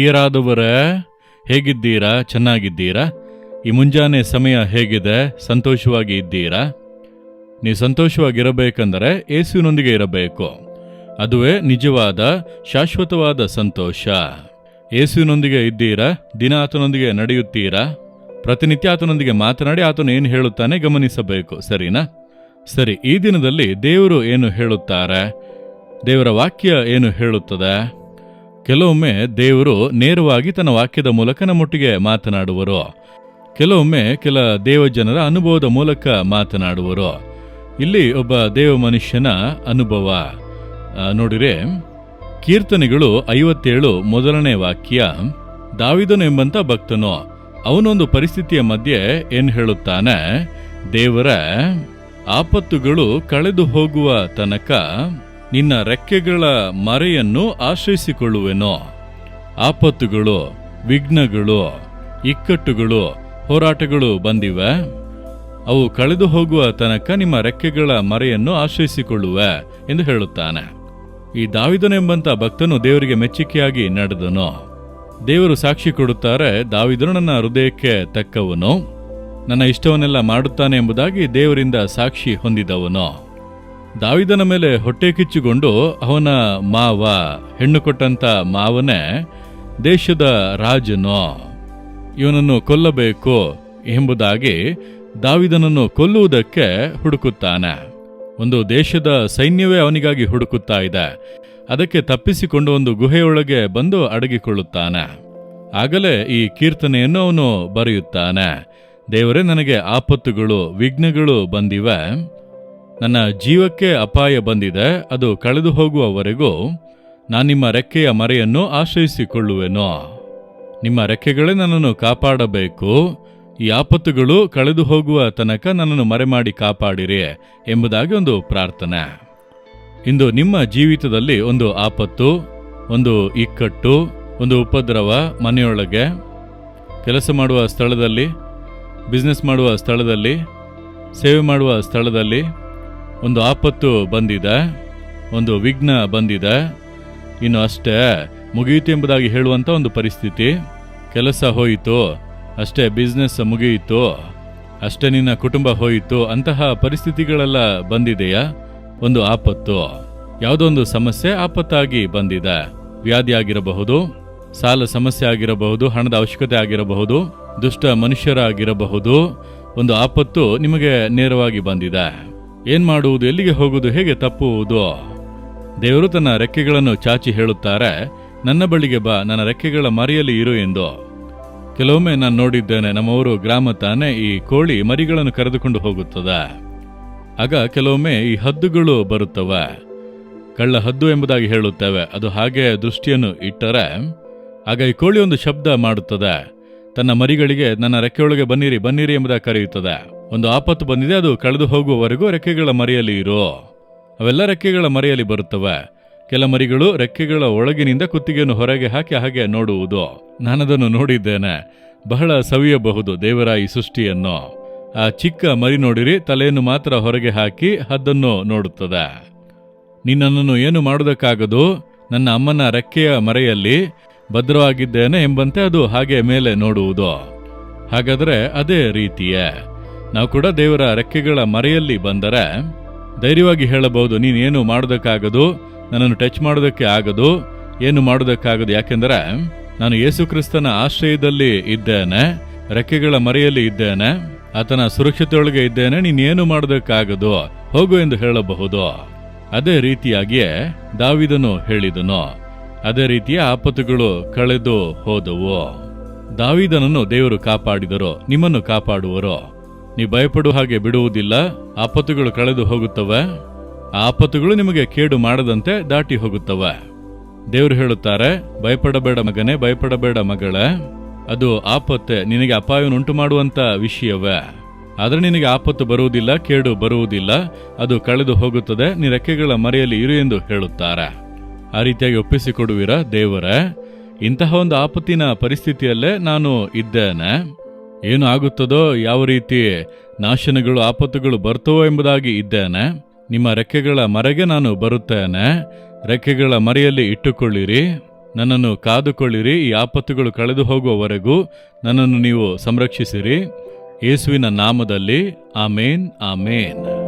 ಪ್ರಿಯರಾದವರೇ, ಹೇಗಿದ್ದೀರಾ? ಚೆನ್ನಾಗಿದ್ದೀರಾ? ಈ ಮುಂಜಾನೆ ಸಮಯ ಹೇಗಿದೆ? ಸಂತೋಷವಾಗಿ ಇದ್ದೀರಾ? ನೀವು ಸಂತೋಷವಾಗಿರಬೇಕೆಂದರೆ ಏಸುವಿನೊಂದಿಗೆ ಇರಬೇಕು. ಅದುವೇ ನಿಜವಾದ, ಶಾಶ್ವತವಾದ ಸಂತೋಷ. ಏಸುವಿನೊಂದಿಗೆ ಇದ್ದೀರಾ? ದಿನ ಆತನೊಂದಿಗೆ ನಡೆಯುತ್ತೀರಾ? ಪ್ರತಿನಿತ್ಯ ಆತನೊಂದಿಗೆ ಮಾತನಾಡಿ ಆತನು ಏನು ಹೇಳುತ್ತಾನೆ ಗಮನಿಸಬೇಕು, ಸರಿನಾ? ಸರಿ, ಈ ದಿನದಲ್ಲಿ ದೇವರು ಏನು ಹೇಳುತ್ತಾರೆ? ದೇವರ ವಾಕ್ಯ ಏನು ಹೇಳುತ್ತದೆ? ಕೆಲವೊಮ್ಮೆ ದೇವರು ನೇರವಾಗಿ ತನ್ನ ವಾಕ್ಯದ ಮೂಲಕ ನಮ್ಮೊಟ್ಟಿಗೆ ಮಾತನಾಡುವರು. ಕೆಲವೊಮ್ಮೆ ಕೆಲ ದೇವಜನರ ಅನುಭವದ ಮೂಲಕ ಮಾತನಾಡುವರು. ಇಲ್ಲಿ ಒಬ್ಬ ದೇವ ಮನುಷ್ಯನ ಅನುಭವ ನೋಡಿರೆ, ಕೀರ್ತನೆಗಳು ಐವತ್ತೇಳು ಮೊದಲನೇ ವಾಕ್ಯ. ದಾವಿದನು ಎಂಬಂತ ಭಕ್ತನು, ಅವನೊಂದು ಪರಿಸ್ಥಿತಿಯ ಮಧ್ಯೆ ಏನು ಹೇಳುತ್ತಾನೆ? ದೇವರ, ಆಪತ್ತುಗಳು ಕಳೆದು ಹೋಗುವ ತನಕ ನಿನ್ನ ರೆಕ್ಕೆಗಳ ಮರೆಯನ್ನು ಆಶ್ರಯಿಸಿಕೊಳ್ಳುವೆನೋ? ಆಪತ್ತುಗಳು, ವಿಘ್ನಗಳು, ಇಕ್ಕಟ್ಟುಗಳು, ಹೋರಾಟಗಳು ಬಂದಿವೆ. ಅವು ಕಳೆದು ಹೋಗುವ ತನಕ ನಿಮ್ಮ ರೆಕ್ಕೆಗಳ ಮರೆಯನ್ನು ಆಶ್ರಯಿಸಿಕೊಳ್ಳುವೆ ಎಂದು ಹೇಳುತ್ತಾನೆ. ಈ ದಾವಿದನೆಂಬಂಥ ಭಕ್ತನು ದೇವರಿಗೆ ಮೆಚ್ಚುಗೆಯಾಗಿ ನಡೆದನು. ದೇವರು ಸಾಕ್ಷಿ ಕೊಡುತ್ತಾರೆ, ದಾವಿದನು ನನ್ನ ಹೃದಯಕ್ಕೆ ತಕ್ಕವನು. ನನ್ನ ಇಷ್ಟವನ್ನೆಲ್ಲ ಮಾಡುತ್ತಾನೆ ಎಂಬುದಾಗಿ ದೇವರಿಂದ ಸಾಕ್ಷಿ ಹೊಂದಿದವನು. ದಾವಿದನ ಮೇಲೆ ಹೊಟ್ಟೆ ಕಿಚ್ಚುಕೊಂಡು ಅವನ ಮಾವ, ಹೆಣ್ಣು ಕೊಟ್ಟಂತ ಮಾವನೇ, ದೇಶದ ರಾಜನೋ, ಇವನನ್ನು ಕೊಲ್ಲಬೇಕು ಎಂಬುದಾಗಿ ದಾವಿದನನ್ನು ಕೊಲ್ಲುವುದಕ್ಕೆ ಹುಡುಕುತ್ತಾನೆ. ಒಂದು ದೇಶದ ಸೈನ್ಯವೇ ಅವನಿಗಾಗಿ ಹುಡುಕುತ್ತಾ ಇದೆ. ಅದಕ್ಕೆ ತಪ್ಪಿಸಿಕೊಂಡು ಒಂದು ಗುಹೆಯೊಳಗೆ ಬಂದು ಅಡಗಿಕೊಳ್ಳುತ್ತಾನೆ. ಆಗಲೇ ಈ ಕೀರ್ತನೆಯನ್ನು ಅವನು ಬರೆಯುತ್ತಾನೆ. ದೇವರೇ, ನನಗೆ ಆಪತ್ತುಗಳು, ವಿಘ್ನಗಳು ಬಂದಿವೆ. ನನ್ನ ಜೀವಕ್ಕೆ ಅಪಾಯ ಬಂದಿದೆ, ಅದು ಕಳೆದು ಹೋಗುವವರೆಗೂ ನಾನು ನಿಮ್ಮ ರೆಕ್ಕೆಯ ಮರೆಯನ್ನು ಆಶ್ರಯಿಸಿಕೊಳ್ಳುವೆನು? ನಿಮ್ಮ ರೆಕ್ಕೆಗಳೇ ನನ್ನನ್ನು ಕಾಪಾಡಬೇಕು, ಈ ಆಪತ್ತುಗಳು ಕಳೆದು ಹೋಗುವ ತನಕ ನನ್ನನ್ನು ಮರೆಮಾಡಿ ಕಾಪಾಡಿರಿ ಎಂಬುದಾಗಿ ಒಂದು ಪ್ರಾರ್ಥನೆ. ಇಂದು ನಿಮ್ಮ ಜೀವಿತದಲ್ಲಿ ಒಂದು ಆಪತ್ತು, ಒಂದು ಇಕ್ಕಟ್ಟು, ಒಂದು ಉಪದ್ರವ ಮನೆಯೊಳಗೆ, ಕೆಲಸ ಮಾಡುವ ಸ್ಥಳದಲ್ಲಿ ಬಿಸ್ನೆಸ್ ಮಾಡುವ ಸ್ಥಳದಲ್ಲಿ, ಸೇವೆ ಮಾಡುವ ಸ್ಥಳದಲ್ಲಿ ಒಂದು ಆಪತ್ತು ಬಂದಿದೆ, ಒಂದು ವಿಘ್ನ ಬಂದಿದೆ. ಇನ್ನು ಅಷ್ಟೇ ಮುಗಿಯಿತು ಎಂಬುದಾಗಿ ಹೇಳುವಂಥ ಒಂದು ಪರಿಸ್ಥಿತಿ. ಕೆಲಸ ಹೋಯಿತು, ಅಷ್ಟೇ ಬಿಸ್ನೆಸ್ ಮುಗಿಯಿತು, ಅಷ್ಟೇ ನಿನ್ನ ಕುಟುಂಬ ಹೋಯಿತು, ಅಂತಹ ಪರಿಸ್ಥಿತಿಗಳೆಲ್ಲ ಬಂದಿದೆಯಾ? ಒಂದು ಆಪತ್ತು, ಯಾವುದೋ ಒಂದು ಸಮಸ್ಯೆ ಆಪತ್ತಾಗಿ ಬಂದಿದೆ. ವ್ಯಾಧಿ ಆಗಿರಬಹುದು, ಸಾಲ ಸಮಸ್ಯೆ ಆಗಿರಬಹುದು, ಹಣದ ಅವಶ್ಯಕತೆ ಆಗಿರಬಹುದು, ದುಷ್ಟ ಮನುಷ್ಯರಾಗಿರಬಹುದು, ಒಂದು ಆಪತ್ತು ನಿಮಗೆ ನೇರವಾಗಿ ಬಂದಿದೆ. ಏನ್ ಮಾಡುವುದು, ಎಲ್ಲಿಗೆ ಹೋಗುವುದು, ಹೇಗೆ ತಪ್ಪುವುದು? ದೇವರು ತನ್ನ ರೆಕ್ಕೆಗಳನ್ನು ಚಾಚಿ ಹೇಳುತ್ತಾರೆ, ನನ್ನ ಬಳಿಗೆ ಬಾ, ನನ್ನ ರೆಕ್ಕೆಗಳ ಮರೆಯಲ್ಲಿ ಇರು ಎಂದು. ಕೆಲವೊಮ್ಮೆ ನಾನು ನೋಡಿದ್ದೇನೆ, ನಮ್ಮವರು ಗ್ರಾಮ ತಾನೇ ಈ ಕೋಳಿ ಮರಿಗಳನ್ನು ಕರೆದುಕೊಂಡು ಹೋಗುತ್ತದೆ. ಆಗ ಕೆಲವೊಮ್ಮೆ ಈ ಹದ್ದುಗಳು ಬರುತ್ತವೆ. ಕಳ್ಳ ಹದ್ದು ಎಂಬುದಾಗಿ ಹೇಳುತ್ತೇವೆ, ಅದು ಹಾಗೆ ದೃಷ್ಟಿಯನ್ನು ಇಟ್ಟರೆ, ಆಗ ಈ ಕೋಳಿ ಒಂದು ಶಬ್ದ ಮಾಡುತ್ತದೆ. ತನ್ನ ಮರಿಗಳಿಗೆ, ನನ್ನ ರೆಕ್ಕೆಯೊಳಗೆ ಬನ್ನಿರಿ ಬನ್ನಿರಿ ಎಂಬುದಾಗಿ ಕರೆಯುತ್ತದೆ. ಒಂದು ಆಪತ್ತು ಬಂದಿದೆ, ಅದು ಕಳೆದು ಹೋಗುವವರೆಗೂ ರೆಕ್ಕೆಗಳ ಮರೆಯಲ್ಲಿ ಇರು. ಅವೆಲ್ಲ ರೆಕ್ಕೆಗಳ ಮರೆಯಲ್ಲಿ ಬರುತ್ತವೆ. ಕೆಲ ಮರಿಗಳು ರೆಕ್ಕೆಗಳ ಒಳಗಿನಿಂದ ಕುತ್ತಿಗೆಯನ್ನು ಹೊರಗೆ ಹಾಕಿ ಹಾಗೆ ನೋಡುವುದು. ನಾನದನ್ನು ನೋಡಿದ್ದೇನೆ. ಬಹಳ ಸವಿಯಬಹುದು ದೇವರ ಈ ಸೃಷ್ಟಿಯನ್ನು. ಆ ಚಿಕ್ಕ ಮರಿ ನೋಡಿರಿ, ತಲೆಯನ್ನು ಮಾತ್ರ ಹೊರಗೆ ಹಾಕಿ ಹದ್ದನ್ನು ನೋಡುತ್ತದೆ. ನಿನ್ನನ್ನು ಏನು ಮಾಡುವುದಕ್ಕಾಗದು? ನನ್ನ ಅಮ್ಮನ ರೆಕ್ಕೆಯ ಮರೆಯಲ್ಲಿ ಭದ್ರವಾಗಿದ್ದೇನೆ ಎಂಬಂತೆ ಅದು ಹಾಗೆ ಮೇಲೆ ನೋಡುವುದು. ಹಾಗಾದರೆ ಅದೇ ರೀತಿಯೇ. ನಾವು ಕೂಡ ದೇವರ ರೆಕ್ಕೆಗಳ ಮರೆಯಲ್ಲಿ ಬಂದರೆ ಧೈರ್ಯವಾಗಿ ಹೇಳಬಹುದು, ನೀನೇನು ಮಾಡೋದಕ್ಕಾಗದು, ನನ್ನನ್ನು ಟಚ್ ಮಾಡೋದಕ್ಕೆ ಆಗದು, ಏನು ಮಾಡೋದಕ್ಕಾಗದು, ಯಾಕೆಂದರೆ ನಾನು ಯೇಸು ಕ್ರಿಸ್ತನ ಆಶ್ರಯದಲ್ಲಿ ಇದ್ದೇನೆ, ರೆಕ್ಕೆಗಳ ಮರೆಯಲ್ಲಿ ಇದ್ದೇನೆ, ಆತನ ಸುರಕ್ಷತೆಯೊಳಗೆ ಇದ್ದೇನೆ, ನೀನೇನು ಮಾಡೋದಕ್ಕಾಗದು, ಹೋಗು ಎಂದು ಹೇಳಬಹುದು. ಅದೇ ರೀತಿಯಾಗಿಯೇ ದಾವಿದನು ಹೇಳಿದನು, ಅದೇ ರೀತಿಯ ಆಪತ್ತುಗಳು ಕಳೆದು ಹೋದವು. ದಾವಿದನನ್ನು ದೇವರು ಕಾಪಾಡಿದರು, ನಿಮ್ಮನ್ನು ಕಾಪಾಡುವರು. ನೀವು ಭಯಪಡುವ ಹಾಗೆ ಬಿಡುವುದಿಲ್ಲ. ಆಪತ್ತುಗಳು ಕಳೆದು ಹೋಗುತ್ತವೆ. ಆಪತ್ತುಗಳು ನಿಮಗೆ ಕೇಡು ಮಾಡದಂತೆ ದಾಟಿ ಹೋಗುತ್ತವೆ. ದೇವರು ಹೇಳುತ್ತಾರೆ, ಭಯಪಡಬೇಡ ಮಗನೇ, ಭಯಪಡಬೇಡ ಮಗಳೇ. ಅದು ಆಪತ್ತೆ, ನಿನಗೆ ಅಪಾಯವನ್ನುಂಟು ಮಾಡುವಂತ ವಿಷಯವೇ. ಆದರೆ ನಿನಗೆ ಆಪತ್ತು ಬರುವುದಿಲ್ಲ, ಕೇಡು ಬರುವುದಿಲ್ಲ. ಅದು ಕಳೆದು ಹೋಗುತ್ತದೆ, ನೀ ರೆಕ್ಕೆಗಳ ಮರೆಯಲ್ಲಿ ಇರು ಎಂದು ಹೇಳುತ್ತಾರೆ. ಆ ರೀತಿಯಾಗಿ ಒಪ್ಪಿಸಿಕೊಡುವಿರ ದೇವರೇ? ಇಂತಹ ಒಂದು ಆಪತ್ತಿನ ಪರಿಸ್ಥಿತಿಯಲ್ಲೇ ನಾನು ಇದ್ದೇನೆ. ಏನು ಆಗುತ್ತದೋ ಯಾವ ರೀತಿ ನಾಶನಗಳು, ಆಪತ್ತುಗಳು ಬರ್ತವೋ ಎಂಬುದಾಗಿ ಇದ್ದೇನೆ. ನಿಮ್ಮ ರೆಕ್ಕೆಗಳ ಮರೆಗೆ ನಾನು ಬರುತ್ತೇನೆ. ರೆಕ್ಕೆಗಳ ಮರೆಯಲ್ಲಿ ಇಟ್ಟುಕೊಳ್ಳಿರಿ. ನನ್ನನ್ನು ಕಾದುಕೊಳ್ಳಿರಿ. ಈ ಆಪತ್ತುಗಳು ಕಳೆದು ಹೋಗುವವರೆಗೂ ನನ್ನನ್ನು ನೀವು ಸಂರಕ್ಷಿಸಿರಿ. ಯೇಸುವಿನ ನಾಮದಲ್ಲಿ ಆಮೇನ್ ಆಮೇನ್.